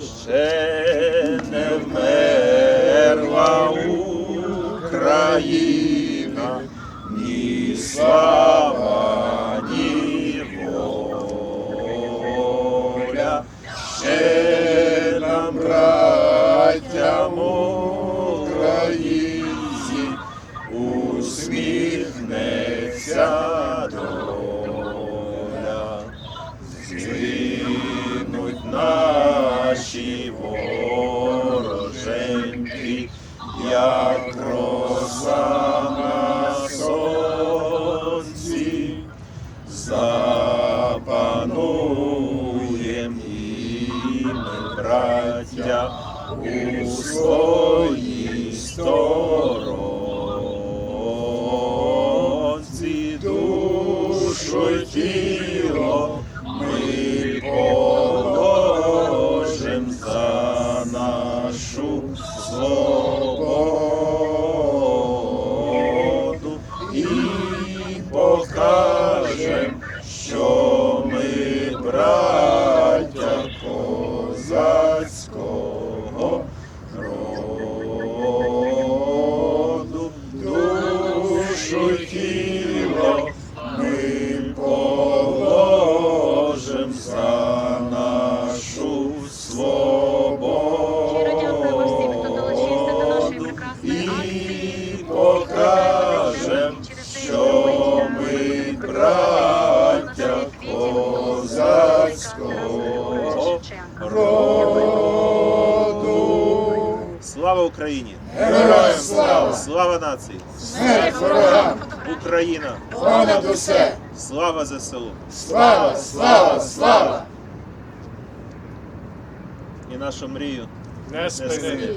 Ще не вмерла Україна, ні слава, ні воля. Ще нам, браттям українці, усміхнеться доля. Вороженьки, як роса на сонці, запануєм і ми, браття, у своїй сторонці. Душу тіло ми свободу і покажем, що ми браття козацького роду, душу й роду. Слава Україні! Героям слава! Слава нації! Смерть ворогам! Україна! Понад усе! Слава ЗСУ! Слава, слава, слава! І нашу мрію Не не спинити.